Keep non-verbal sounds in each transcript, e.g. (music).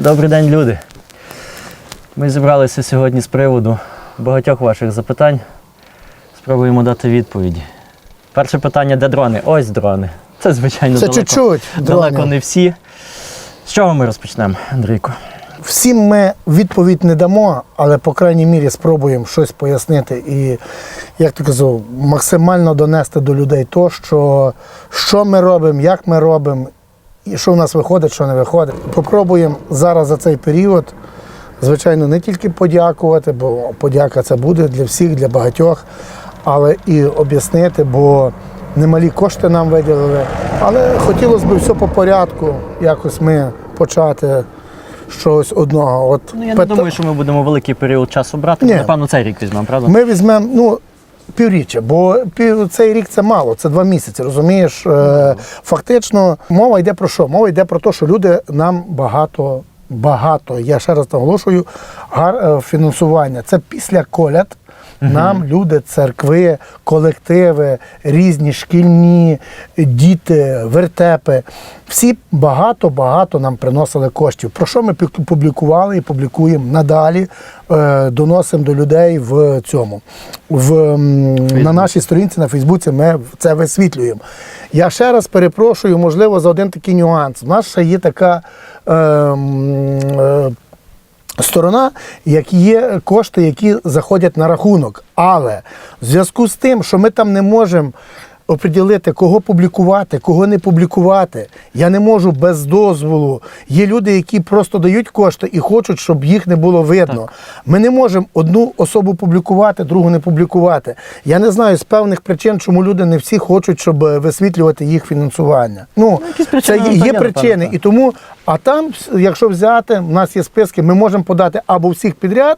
Добрий день, люди. Ми зібралися сьогодні з приводу багатьох ваших запитань. Спробуємо дати відповіді. Перше питання, де дрони? Ось дрони. Це, звичайно, Це далеко, чуть-чуть далеко дронів. не всі. З чого ми розпочнемо, Андрійко? Всім ми відповідь не дамо, але по крайній мірі спробуємо щось пояснити і, як ти казав, максимально донести до людей то, що, що ми робимо, як ми робимо, і що в нас виходить, що не виходить. Попробуємо зараз за цей період, звичайно, не тільки подякувати, бо подяка це буде для всіх, для багатьох, але і об'яснити, бо немалі кошти нам виділили. Але хотілося б все по порядку, якось ми почати щось одного. От Ну, я не думаю, що ми будемо великий період часу брати. Ні. Напевно, цей рік візьмемо, правда? Ми візьмемо ну, півріччя, бо цей рік це мало, це два місяці. Розумієш? Е, фактично, мова йде про що? Мова йде про те, що люди нам багато, багато, я ще раз наголошую, гар, е, фінансування. Це після коляд. Нам люди, церкви, колективи, різні шкільні діти, вертепи. Всі багато-багато нам приносили коштів. Про що ми публікували і публікуємо надалі, е, доносимо до людей в цьому. В, на нашій сторінці на Фейсбуці ми це висвітлюємо. Я ще раз перепрошую, можливо, за один такий нюанс. У нас ще є така. Е, е, сторона, як є кошти, які заходять на рахунок. Але в зв'язку з тим, що ми там не можемо оприділити, кого публікувати, кого не публікувати, я не можу без дозволу. Є люди, які просто дають кошти і хочуть, щоб їх не було видно. Ми не можемо одну особу публікувати, другу не публікувати. Я не знаю з певних причин, чому люди не всі хочуть, щоб е, висвітлювати їх фінансування. Ну, якісь це є, є причини. так. І тому, а там, якщо взяти, в нас є списки, ми можемо подати або всіх підряд,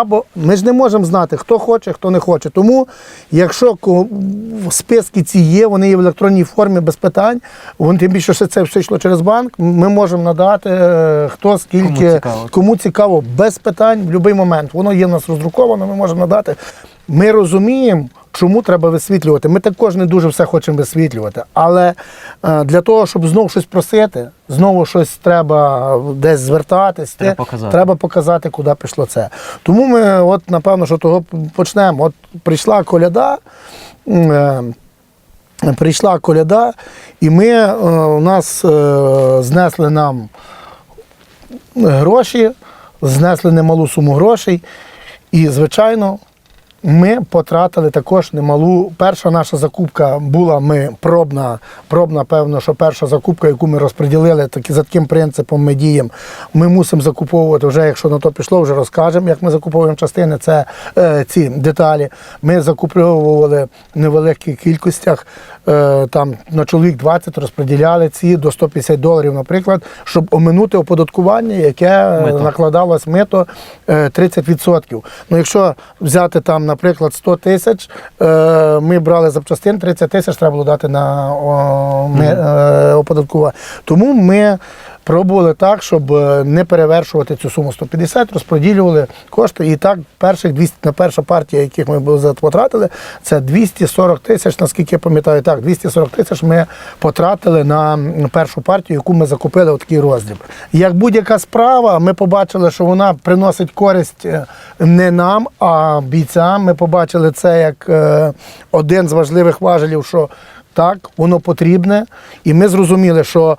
або ми ж не можемо знати, хто хоче, хто не хоче. Тому, якщо в списки ці є, вони є в електронній формі без питань, вони тим більше, що це все йшло через банк, ми можемо надати е, хто скільки Кому цікаво. кому цікаво, без питань в будь-який момент. Воно є в нас роздруковано, ми можемо надати. Ми розуміємо, чому треба висвітлювати. Ми також не дуже все хочемо висвітлювати. Але е, для того, щоб знову щось просити, знову щось треба десь звертатись, Треба показати. треба показати, куди пішло це. Тому ми, от, напевно, що того почнемо. От прийшла коляда. е, Прийшла коляда, і ми е, у нас знесли нам гроші, знесли немалу суму грошей. І, звичайно, ми потратили також немалу. Перша наша закупка була ми пробна, пробна, певно, що перша закупка, яку ми розподілили, такі, за таким принципом ми діємо. Ми мусимо закуповувати вже, якщо на то пішло, вже розкажемо, як ми закуповуємо частини, це е, ці деталі. Ми закуповували в невеликих кількостях, е, там на чоловік 20 розподіляли ці до 150 доларів, наприклад, щоб оминути оподаткування, яке Мито. накладалось мито е, 30%. Ну, якщо взяти там, наприклад, 100 тисяч, е, ми брали запчастин, 30 тисяч треба було дати на е, оподаткування. Тому ми пробували так, щоб е, не перевершувати цю суму 150, розподілювали кошти. І так, перших 200, на перша партія, яких ми потратили, це 240 тисяч, наскільки я пам'ятаю, так, 240 тисяч ми потратили на першу партію, яку ми закупили у такий роздріб. Як будь-яка справа, ми побачили, що вона приносить користь е, не нам, а бійцям. Ми побачили це як е, один з важливих важелів, що так, воно потрібне, і ми зрозуміли, що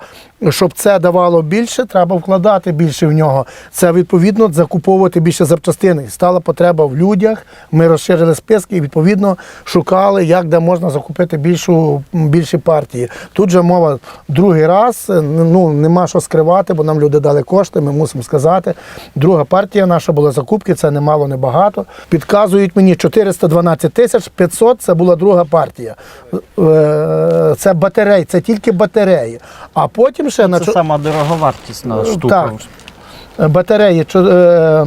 щоб це давало більше, треба вкладати більше в нього. Це відповідно закуповувати більше запчастин. І Стала потреба в людях. Ми розширили списки і відповідно шукали, як де можна закупити більшу більші партії. Тут же мова другий раз. Ну нема що скривати, бо нам люди дали кошти. Ми мусимо сказати. Друга партія наша була закупки. Це немало, не багато. Підказують мені 412 тисяч 500 Це була друга партія. Е, Це батареї, це тільки батареї. А потім ще на Це чо- сама дороговартісна штука. так. батареї чо- е,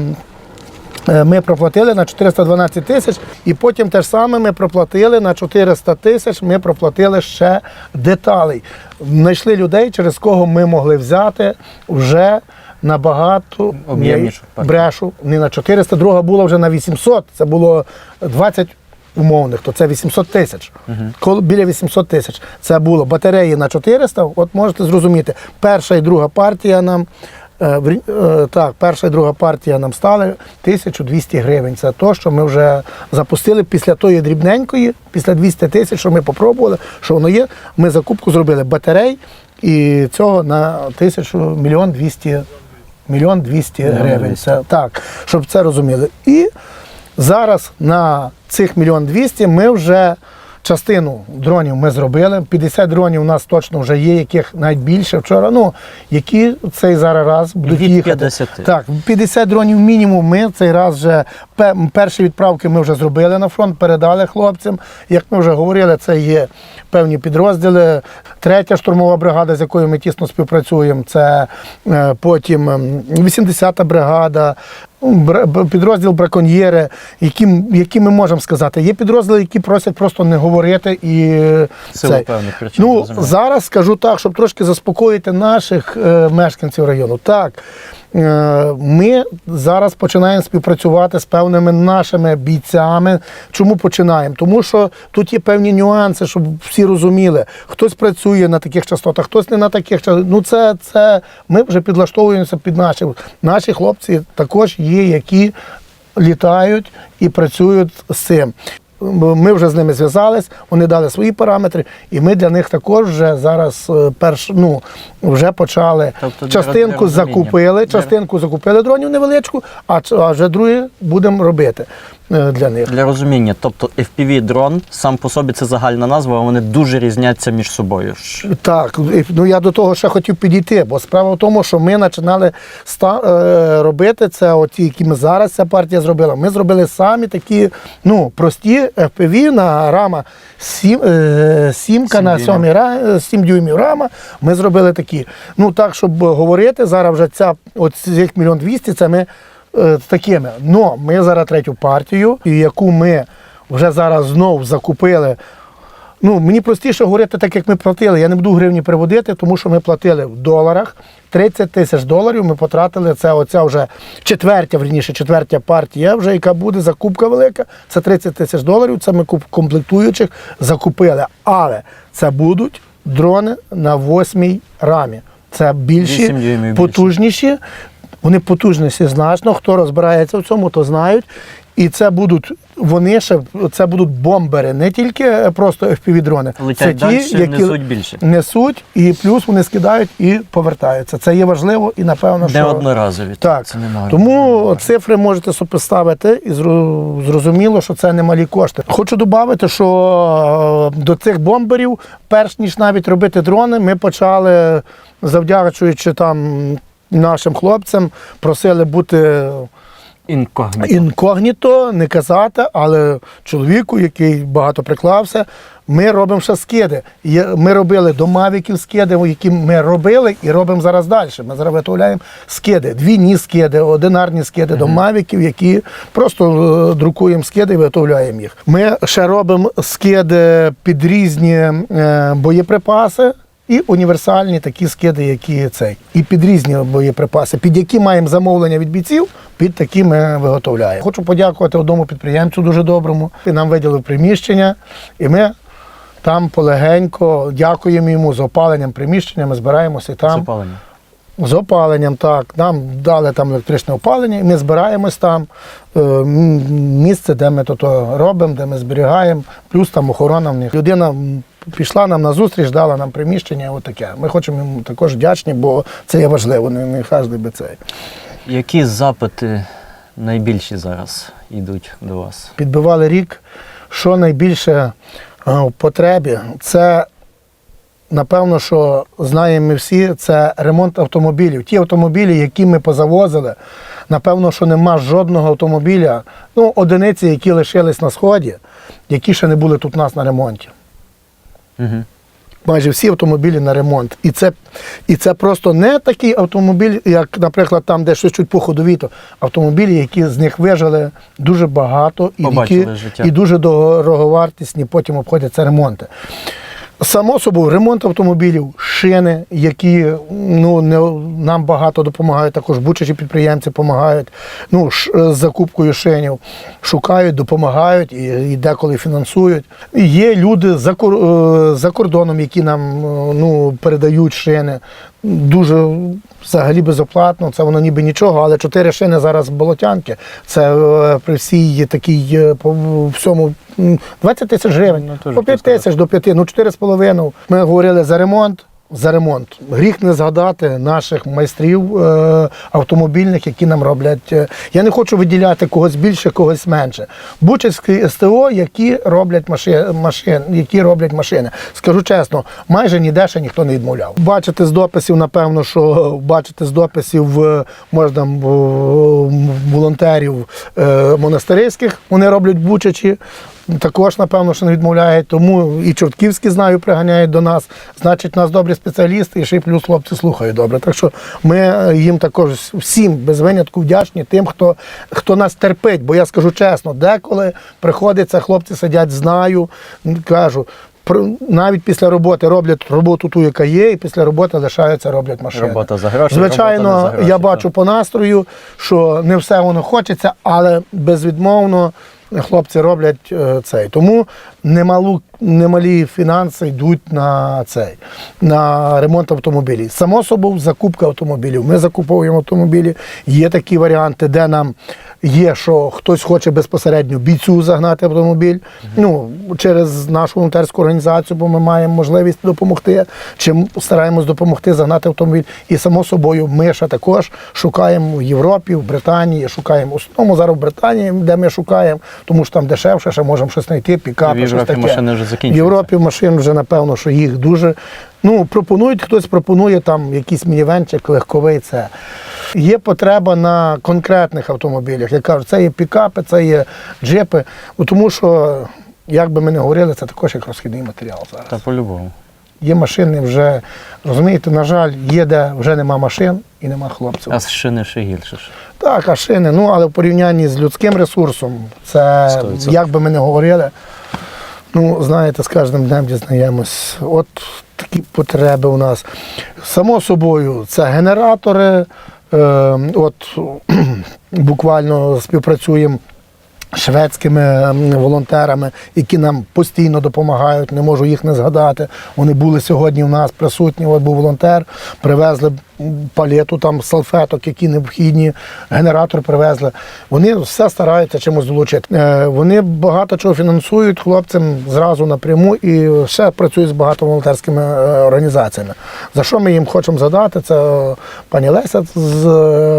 е, ми проплатили на 412 тисяч, і потім те ж саме ми проплатили на 400 тисяч, ми проплатили ще деталей. Знайшли людей, через кого ми могли взяти вже набагато брешу. Не на 400, друга була вже на 800. Це було 20 умовних, то це 800 тисяч. Коли біля 800 тисяч. Це було батареї на 400. От можете зрозуміти, перша і друга партія нам Е, е, Так, перша і друга партія нам стали 1200 гривень. Це те, що ми вже запустили після тої дрібненької, після 200 тисяч, що ми попробували, що воно є. Ми закупку зробили батарей і цього на тисячу мільйон 200 мільйон 200 гривень. Це так, щоб це розуміли. І зараз на цих мільйон 200 ми вже частину дронів ми зробили. 50 дронів у нас точно вже є, яких навіть більше вчора. Ну які цей зараз раз будуть Від їхати. 50. Так, 50 дронів мінімум. Ми цей раз вже перші відправки ми вже зробили на фронт, передали хлопцям. Як ми вже говорили, це є певні підрозділи. Третя штурмова бригада, з якою ми тісно співпрацюємо. Це е, потім ем, 80-та бригада. Ну, Підрозділ браконьєри, які, які ми можемо сказати. Є підрозділи, які просять просто не говорити і це. Певних причин. Ну, розумію. зараз скажу так, щоб трошки заспокоїти наших е, мешканців району. Так, е, ми зараз починаємо співпрацювати з певними нашими бійцями. Чому починаємо? Тому що тут є певні нюанси, щоб всі розуміли. Хтось працює на таких частотах, хтось не на таких частотах. Ну, це, це ми вже підлаштовуємося під наші. Наші хлопці також є, які літають і працюють з цим. Ми вже з ними зв'язались, вони дали свої параметри, і ми для них також вже зараз е, перш, ну, вже почали Тобто частинку для закупили, Для- частинку закупили дронів невеличку, а, а вже другі будемо робити для них. Для розуміння, тобто FPV дрон сам по собі це загальна назва, а вони дуже різняться між собою. Так, ну я до того ще хотів підійти, бо справа в тому, що ми починали е, робити це, оті, які ми зараз ця партія зробила. Ми зробили самі такі ну, прості FPV на рама 7, е, сімка Сім на дюймів. 7, ра, 7 дюймів рама. Ми зробили такі. Ну так, щоб говорити, зараз вже ця от цих мільйон двісті, це ми е, такими. Но ми зараз третю партію, яку ми вже зараз знов закупили. Ну, мені простіше говорити так, як ми платили. Я не буду гривні переводити, тому що ми платили в доларах. 30 тисяч доларів ми потратили. Це оця вже четвертя, верніше, четвертя партія, вже яка буде закупка велика. Це 30 тисяч доларів. Це ми комплектуючих закупили. Але це будуть дрони на восьмій рамі. Це більші, потужніші. Вони потужніші значно. Хто розбирається в цьому, то знають. І це будуть вони ще це будуть бомбери, не тільки е, просто FPV-дрони. Летять це далі, несуть більше. несуть, і плюс вони скидають і повертаються. Це є важливо і напевно, Не що одноразові. так. Це немає. Тому цифри можете сопоставити і зрозуміло, що це немалі кошти. Хочу додати, що е, до цих бомберів, перш ніж навіть робити дрони, ми почали, завдячуючи там нашим хлопцям, просили бути інкогніто. інкогніто, не казати, але чоловіку, який багато приклався, ми робимо ще скиди. Ми робили до мавіків скиди, які ми робили і робимо зараз далі. Ми зараз виготовляємо скиди, двійні скиди, одинарні скиди до мавіків, які просто е, друкуємо скиди і виготовляємо їх. Ми ще робимо скиди під різні е, боєприпаси. І універсальні такі скиди, які цей, і під різні боєприпаси, під які маємо замовлення від бійців, під такі ми виготовляємо. Хочу подякувати одному підприємцю дуже доброму. Він нам виділив приміщення, і ми там полегенько дякуємо йому з опаленням приміщення. Ми збираємося там. Запалення. З опаленням, так. Нам дали там електричне опалення, і ми збираємось там. Е, Місце, де ми тут робимо, де ми зберігаємо, плюс там охорона в них. Людина пішла нам на зустріч, дала нам приміщення, отаке. Ми хочемо йому також вдячні, бо це є важливо, не, не кожен би це. Які запити найбільші зараз йдуть до вас? Підбивали рік, що найбільше е, в потребі, це. Напевно, що знаємо ми всі, це ремонт автомобілів. Ті автомобілі, які ми позавозили, напевно, що нема жодного автомобіля, ну, одиниці, які лишились на сході, які ще не були тут у нас на ремонті. Угу. Майже всі автомобілі на ремонт. І це, і це просто не такий автомобіль, як, наприклад, там, де щось чуть по ходові, то автомобілі, які з них вижили дуже багато і, які, і дуже дороговартісні, потім обходяться ремонти. Само собою, ремонт автомобілів, шини, які ну, не, нам багато допомагають, також бучачі підприємці допомагають ну, ш, з закупкою шинів, шукають, допомагають і, і деколи фінансують. Є люди за, е, за кордоном, які нам е, ну, передають шини. Дуже взагалі безоплатно, це воно ніби нічого, але чотири шини зараз болотянки. Це е, при всій такій е, по всьому м, 20 тисяч гривень. Ну, по 5 тисяч до 5, ну 4,5. Ми говорили за ремонт. За ремонт. Гріх не згадати наших майстрів е, автомобільних, які нам роблять. е, Я не хочу виділяти когось більше, когось менше. Бучацькі СТО, які роблять машини, машин, які роблять машини. Скажу чесно, майже ніде ще ніхто не відмовляв. Бачите з дописів, напевно, що бачите з дописів можна волонтерів е, монастирських, вони роблять бучачі. Також, напевно, що не відмовляють, тому і Чортківські знаю, приганяють до нас. Значить, у нас добрі спеціалісти, і ще й плюс хлопці слухають добре. Так що ми е, їм також всім без винятку вдячні тим, хто, хто нас терпить. Бо я скажу чесно, деколи приходиться, хлопці сидять, знаю, кажу. Навіть після роботи роблять роботу ту, яка є, і після роботи лишаються, роблять машини. Робота за гроші, Звичайно, робота за гроші, я так. бачу по настрою, що не все воно хочеться, але безвідмовно хлопці роблять е, цей. Тому немалу, немалі фінанси йдуть на цей, на ремонт автомобілів. Само собою, закупка автомобілів. Ми закуповуємо автомобілі. Є такі варіанти, де нам є, що хтось хоче безпосередньо бійцю загнати автомобіль. Ну, через нашу волонтерську організацію, бо ми маємо можливість допомогти. Чим стараємось допомогти загнати автомобіль. І само собою, ми ще також шукаємо в Європі, в Британії, шукаємо основному зараз в Британії, де ми шукаємо, тому що там дешевше, ще можемо щось знайти, пікапи, щось таке. машини вже. В Європі машин вже напевно, що їх дуже. Ну, пропонують, хтось пропонує там якийсь мінівенчик, легковий це. Є потреба на конкретних автомобілях. Я кажу, це є пікапи, це є джипи. Тому що, як би ми не говорили, це також як розхідний матеріал зараз. Та по-любому. Є машини вже, розумієте, на жаль, є де вже нема машин і нема хлопців. А з шини ще гірше. ж. Так, а шини, ну але в порівнянні з людським ресурсом, це Сто відсотків. як би ми не говорили, ну знаєте, з кожним днем дізнаємось. От такі потреби у нас. Само собою, це генератори. Е, от (clears throat) буквально співпрацюємо шведськими волонтерами, які нам постійно допомагають, не можу їх не згадати. Вони були сьогодні у нас присутні. От був волонтер, привезли палету там салфеток, які необхідні, генератор привезли. Вони все стараються чимось долучити. Е, Вони багато чого фінансують хлопцям зразу напряму і ще працюють з багато волонтерськими е, організаціями. За що ми їм хочемо задати? Це е, пані Леся з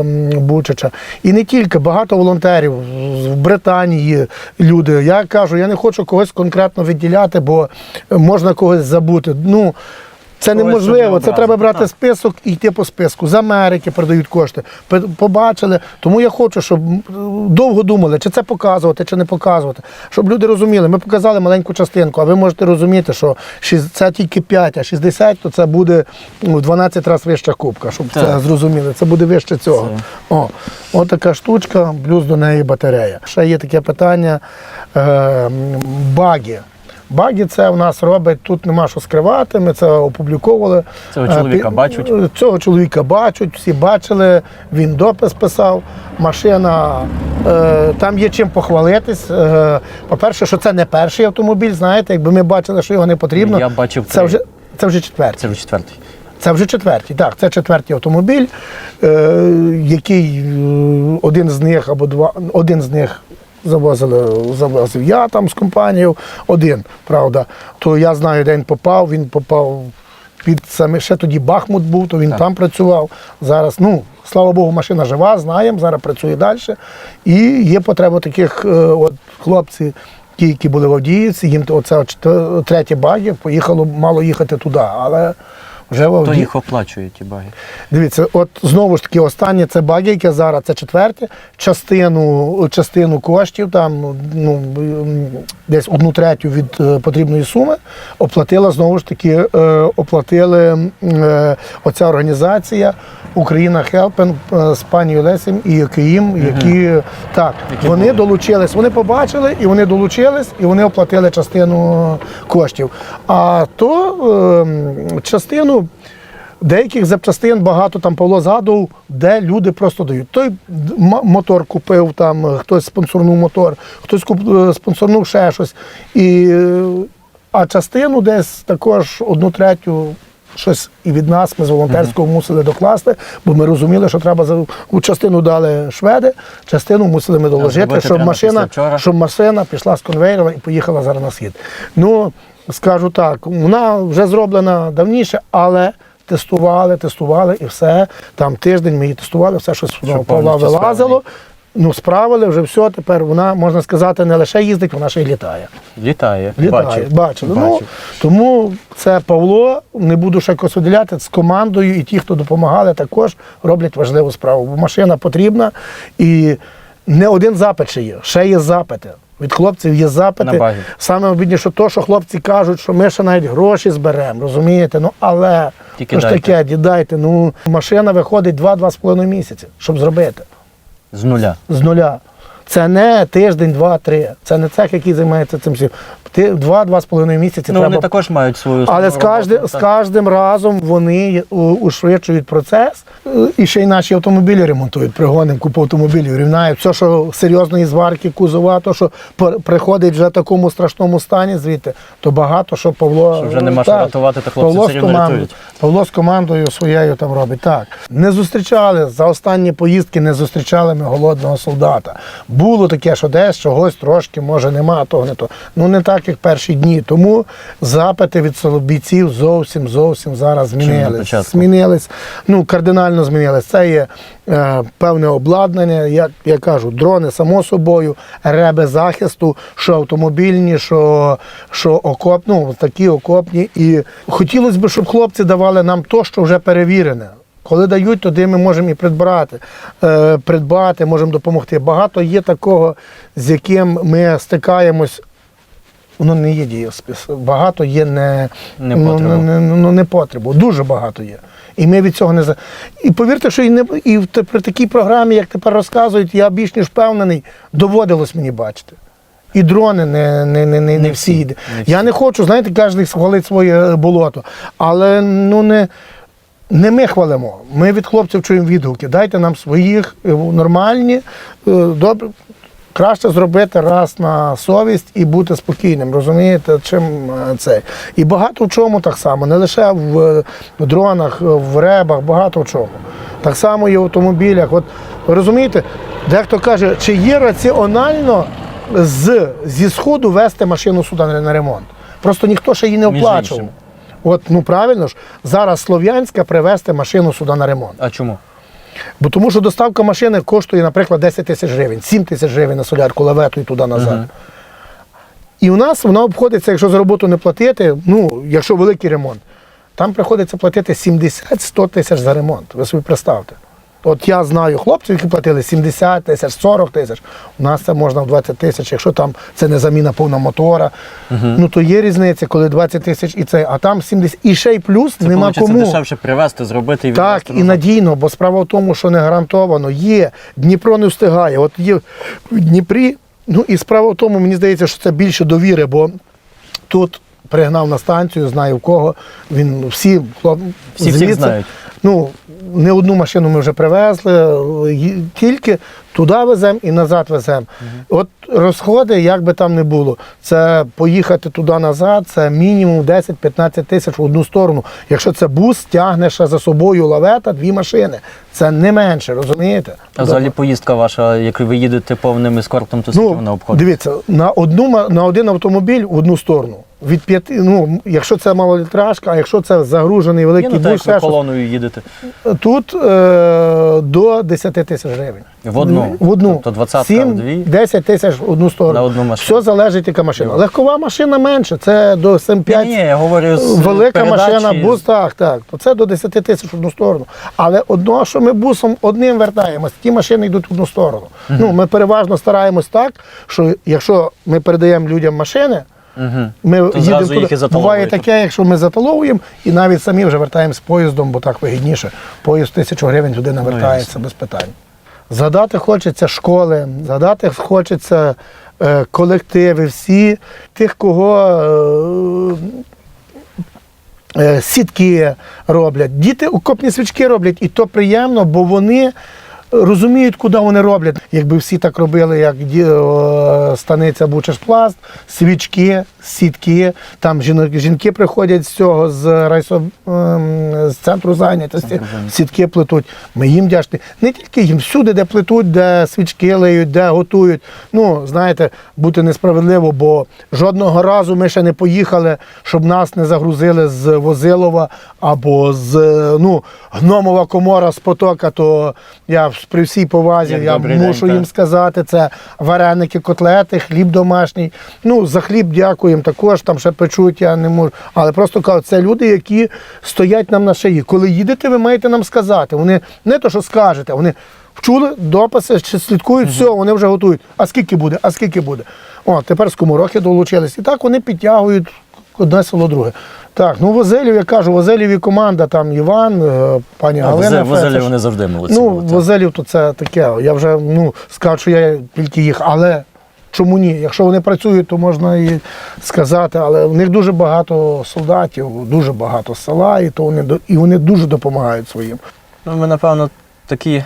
ем, Бучача. І не тільки багато волонтерів в Британії люди. Я кажу, я не хочу когось конкретно відділяти, бо можна когось забути. Ну, це неможливо. Це треба брати так. список і йти по списку. З Америки передають кошти. Побачили. Тому я хочу, щоб довго думали, чи це показувати, чи не показувати. Щоб люди розуміли, ми показали маленьку частинку, а ви можете розуміти, що це тільки 5, а 60, то це буде ну, в 12 разів вища кубка, щоб це зрозуміли. Це буде вище цього. О, от така штучка, плюс до неї батарея. Ще є таке питання е, баги. Баги це в нас робить, тут нема що скривати, ми це опубліковували. Цього чоловіка бачать? Цього чоловіка бачать, всі бачили, він допис писав. Машина, е, там є чим похвалитись. Е, по-перше, що це не перший автомобіль, знаєте, якби ми бачили, що його не потрібно. Я бачив це вже, це вже четвертий. Це вже четвертий. Це вже четвертий. Так, це четвертий автомобіль, е, який один з них або два, один з них завозили, завозив я там з компанією, один, правда. То я знаю, де він попав. Він попав під саме ще тоді Бахмут був, то він там працював. Зараз, ну, слава Богу, машина жива, знаємо, зараз працює далі. І є потреба таких е, от, хлопців. Ті, які були в Авдіївці, їм оце третє баги, поїхало, мало їхати туди, але вже Хто Авдіївці. їх оплачує, ті баги? Дивіться, от знову ж таки, останнє це баги, яке зараз це четверте. Частину, частину коштів, там ну, десь одну третю від е, потрібної суми, оплатила знову ж таки, е, оплатили е, оця організація Україна Хелпен з пані Лесем і Киїм, які так Які вони були. долучились. Вони побачили і вони долучились, і вони оплатили частину коштів. А то е, Деяких запчастин багато там Павло згадував, де люди просто дають. Той мотор купив, там хтось спонсорнув мотор, хтось куп, е, спонсорнув ще щось. І, е, а частину десь також одну третю щось і від нас ми з волонтерського мусили докласти, бо ми розуміли, що треба за у частину дали шведи, частину мусили ми доложити, щоб машина, щоб машина пішла з конвейера і поїхала зараз на схід. Ну, скажу так, вона вже зроблена давніше, але. Тестували, тестували і все. Там тиждень ми її тестували, все, що з Павла вилазило. Ну, справили вже все. Тепер вона, можна сказати, не лише їздить, вона ще й літає. Літає. Літає, Бачив. бачили. Ну, тому це Павло, не буду ще косоділяти, з командою, і ті, хто допомагали, також роблять важливу справу. Бо машина потрібна і не один запит ще є, ще є запити. Від хлопців є запити. Саме обідніше то, що хлопці кажуть, що ми ще навіть гроші зберемо, розумієте? Ну але Тільки ж дайте. таке, дідайте. Ну машина виходить 2-2,5 місяці, щоб зробити З нуля. з нуля. Це не тиждень, два, три. Це не цех, який займається цим всім. Ти два-два з половиною місяці Ну, треба. вони також мають свою Але з, роботу, з кожним разом вони ушвидшують процес. І ще й наші автомобілі ремонтують, пригоним купу автомобілів, рівняють все, що серйозної зварки, кузова, то, що приходить вже в такому страшному стані звідти, то багато що Павло. Що вже нема що рятувати, то хлопці все рівно рятують. Павло з командою своєю там робить. Так. Не зустрічали за останні поїздки, не зустрічали ми голодного солдата. Було таке, що десь чогось трошки, може, нема, того не то. Ну не так, як перші дні. Тому запити від соло- бійців зовсім зовсім зараз змінились. Змінились, ну кардинально змінились. Це є е, певне обладнання, як я кажу, дрони само собою, реби захисту, що автомобільні, що, що окоп, ну, такі окопні. І хотілося б, щоб хлопці давали нам то, що вже перевірене. Коли дають, тоді ми можемо і придбати, е, придбати, можемо допомогти. Багато є такого, з яким ми стикаємось. Воно не є дієспис. Багато є не, ну, Непотребу. не, не, ну, непотребу. Дуже багато є. І ми від цього не за. І повірте, що і, не, і в при такій програмі, як тепер розказують, я більш ніж впевнений, доводилось мені бачити. І дрони не, не, не, не, не всі. всі, йде. Я не хочу, знаєте, кожен хвалить своє е, болото. Але ну не. Не ми хвалимо. Ми від хлопців чуємо відгуки. Дайте нам своїх е, нормальні, е, добре. Краще зробити раз на совість і бути спокійним, розумієте, чим е, це. І багато в чому так само, не лише в, дронах, в ребах, багато в чому. Так само і в автомобілях. От розумієте, дехто каже, чи є раціонально з, зі сходу вести машину сюди на ремонт. Просто ніхто ще її не оплачував. От, ну правильно ж, зараз Слов'янська привезти машину сюди на ремонт. А чому? Бо тому що доставка машини коштує, наприклад, 10 тисяч гривень, 7 тисяч гривень на солярку лавету і туди назад. Мгм. І у нас вона обходиться, якщо за роботу не платити, ну, якщо великий ремонт, там приходиться платити 70-100 тисяч за ремонт. Ви собі представте. От я знаю хлопців, які платили 70 тисяч, 40 тисяч. У нас це можна в 20 тисяч, якщо там це не заміна повного мотора. Ну то є різниця, коли 20 тисяч і це, а там 70. І ще й плюс Це нема кому. дешевше привезти, зробити і Так, і надійно, бо справа в тому, що не гарантовано. Є, Дніпро не встигає. От є в Дніпрі, ну і справа в тому, мені здається, що це більше довіри, бо тут пригнав на станцію, знаю в кого. Він всі Всі всіх знають. Ну, не одну машину ми вже привезли, тільки туди веземо і назад веземо. От розходи, як би там не було, це поїхати туди назад, це мінімум 10-15 тисяч в одну сторону. Якщо це бус, тягне ще за собою лавета, дві машини. Це не менше, розумієте? А взагалі поїздка ваша, як ви їдете повним ескортом, то скільки вона Ну, обходить? дивіться, на одну на один автомобіль в одну сторону. Від п'яти, ну, якщо це малолітражка, а якщо це загружений великий ну бус, колоною їдете. Тут е, до 10 тисяч гривень. В одну? В одну. Тобто двадцятка, 7, дві? 10 тисяч в одну сторону. На одну машину. Все залежить, яка машина. Легкова машина менше, це до 7-5. Ні, ні, я говорю з Велика передачі, машина, бус, так, так. То це до 10 тисяч в одну сторону. Але одного, що ми бусом одним вертаємось, ті машини йдуть в одну сторону. Ну, ми переважно стараємось так, що якщо ми передаємо людям машини, Мгм. ми То їдемо туди. Буває таке, якщо ми заталовуємо, і навіть самі вже вертаємо з поїздом, бо так вигідніше. Поїзд тисячу гривень туди не вертається без питань. Згадати хочеться школи, згадати хочеться е, колективи, всі тих, кого е, е, сітки роблять. Діти окопні свічки роблять, і то приємно, бо вони. Розуміють, куди вони роблять. Якби всі так робили, як станиця Бучешпласт, свічки, сітки. Там жінки приходять з цього з райсо, ем, з центру зайнятості, сітки плетуть. Ми їм вдячні. Не тільки їм, всюди, де плетуть, де свічки леють, де готують. Ну, знаєте, бути несправедливо, бо жодного разу ми ще не поїхали, щоб нас не загрузили з Возилова або з е, ну, гномова комора з потока, то я при всій повазі Як я день, мушу так. їм сказати, це вареники, котлети, хліб домашній. Ну, за хліб дякуємо також, там ще печуть, я не можу. Але просто кажу, це люди, які стоять нам на шиї. Коли їдете, ви маєте нам сказати. Вони не то, що скажете, вони вчули дописи, чи слідкують, все, вони вже готують. А скільки буде? А скільки буде? О, тепер скоморохи долучились. І так вони підтягують одне село друге. Так, ну Возелів, я кажу, Возелів і команда, там Іван, е, пані Галина. Возелі Фесиш. вони завжди молодці. Ну. Возелів то це таке. Я вже ну, скажу, що я тільки їх, але чому ні? Якщо вони працюють, то можна і сказати, але в них дуже багато солдатів, дуже багато села, і то вони і вони дуже допомагають своїм. Ну, ми, напевно, такі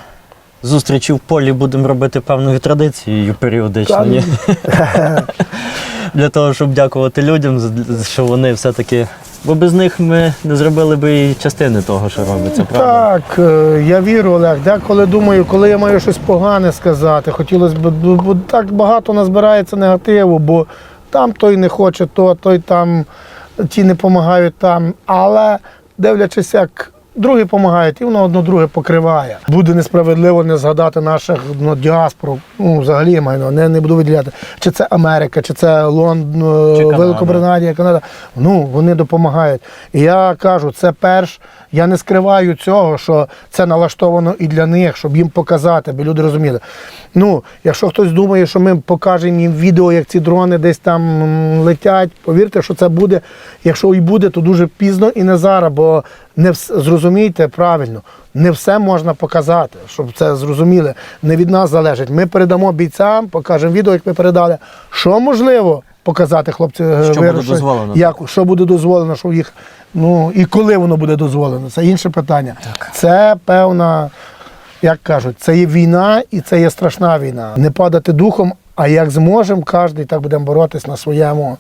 зустрічі в полі будемо робити певною традицією періодично. Ні? (laughs) Для того, щоб дякувати людям, що вони все-таки. Бо без них ми не зробили би і частини того, що робиться, правда? Так, е, я вірю, Олег. Деколи думаю, коли я маю щось погане сказати, хотілося б, бо так багато назбирається негативу, бо там той не хоче то, той там, ті не допомагають там. Але дивлячись, як другі допомагають, і воно одно друге покриває. Буде несправедливо не згадати наших ну, діаспору. Ну, взагалі я маю, не, не буду виділяти. Чи це Америка, чи це Лондон, Великобританія. Канада, ну вони допомагають. І я кажу, це перш. Я не скриваю цього, що це налаштовано і для них, щоб їм показати, аби люди розуміли. Ну, якщо хтось думає, що ми покажемо їм відео, як ці дрони десь там летять, повірте, що це буде. Якщо і буде, то дуже пізно і не зараз, бо не вс- зрозумійте правильно, не все можна показати, щоб це зрозуміли. Не від нас залежить. Ми передамо бійцям, покажемо відео, як ми передали. Що можливо показати, хлопці, е, Що буде дозволено. як, що буде дозволено, що їх, ну і коли воно буде дозволено, це інше питання. Це певна, як кажуть, це є війна і це є страшна війна. Не падати духом, а як зможемо, кожен так будемо боротись на своєму,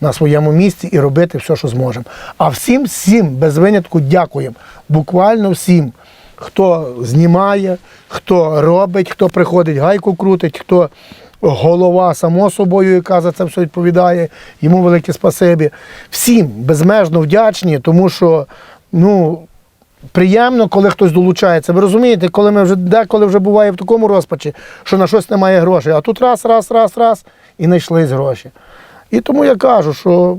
на своєму місці і робити все, що зможемо. А всім, всім без винятку дякуємо. Буквально всім. Хто знімає, хто робить, хто приходить гайку крутить, хто голова само собою, яка за це все відповідає. Йому велике спасибі. Всім безмежно вдячні, тому що ну, приємно, коли хтось долучається. Ви розумієте, коли ми вже деколи вже буває в такому розпачі, що на щось немає грошей, а тут раз, раз, раз, раз і знайшлись гроші. І тому я кажу, що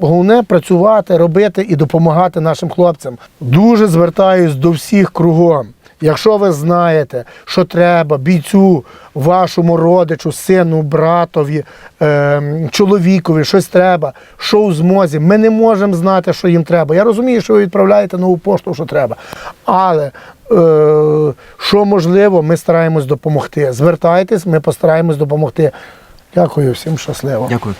головне працювати, робити і допомагати нашим хлопцям. Дуже звертаюсь до всіх кругом. Якщо ви знаєте, що треба бійцю, вашому родичу, сину, братові, е, чоловікові, щось треба, що у змозі, ми не можемо знати, що їм треба. Я розумію, що ви відправляєте нову пошту, що треба. Але е, що можливо, ми стараємось допомогти. Звертайтесь, ми постараємось допомогти. Дякую всім щасливо. Дякую.